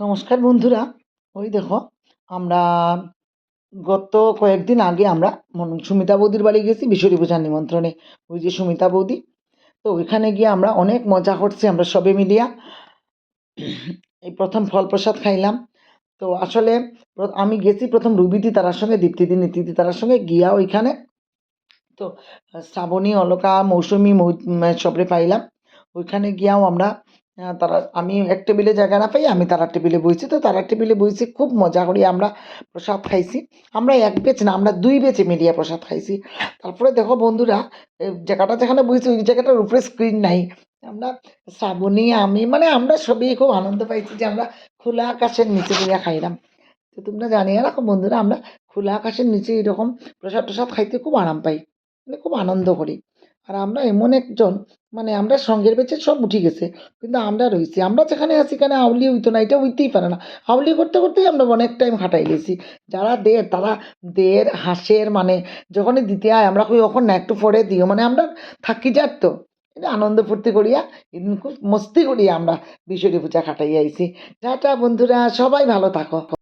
নমস্কার বন্ধুরা। ওই দেখো, আমরা গত কয়েকদিন আগে আমরা সুমিতা বৌদির বাড়ি গেছি বিশ্বরী পূজার নিমন্ত্রণে। ওই যে সুমিতা বৌদি, তো ওইখানে গিয়ে আমরা অনেক মজা করছি আমরা সবে মিলিয়া। এই প্রথম ফল প্রসাদ খাইলাম। তো আসলে আমি গেছি প্রথম রুবিদি তারার সঙ্গে, দীপ্তিদি নীতিদি তারার সঙ্গে, গিয়া ওইখানে তো শ্রাবণী, অলকা, মৌসুমি সবরে পাইলাম। ওইখানে গিয়াও আমরা তারা, আমি এক টেবিলে জায়গা না পাই আমি তারার টেবিলে বইছি। তো তারার টেবিলে বইছি, খুব মজা করি আমরা প্রসাদ খাইছি। আমরা এক বেচ না, আমরা দুই বেচে মিলিয়ে প্রসাদ খাইছি। তারপরে দেখো বন্ধুরা জায়গাটা যেখানে বইছি, ওই জায়গাটার উপরে স্ক্রিন নাই। আমরা শ্রাবণী, আমি মানে আমরা সবই খুব আনন্দ পাইছি যে আমরা খোলা আকাশের নিচে বইয়া খাইলাম। তো তোমরা জানিয়ে রাখো বন্ধুরা, আমরা খোলা আকাশের নিচে এরকম প্রসাদ টসাদ খাইতে খুব আরাম পাই। মানে খুব আনন্দ করি। আর আমরা এমন একজন মানে আমরা সঙ্গের বেচে সব উঠে গেছে, কিন্তু আমরা রয়েছি। আমরা যেখানে আছি সেখানে আউলি হইতো না, এটা হইতেই পারে না। আউলি করতে করতেই আমরা অনেক টাইম খাটাই গেছি। যারা দের তারা দের হাঁসের মানে যখনই দিতে হয় আমরা কই, ওখন না একটু পরে দিও। মানে আমরা থাকি যার তো। এটা আনন্দ ফুর্তি করিয়া, এদিন খুব মস্তি করিয়া আমরা বিশ্বরী পূজা কাটাই আইছি। টাটা বন্ধুরা, সবাই ভালো থাকো।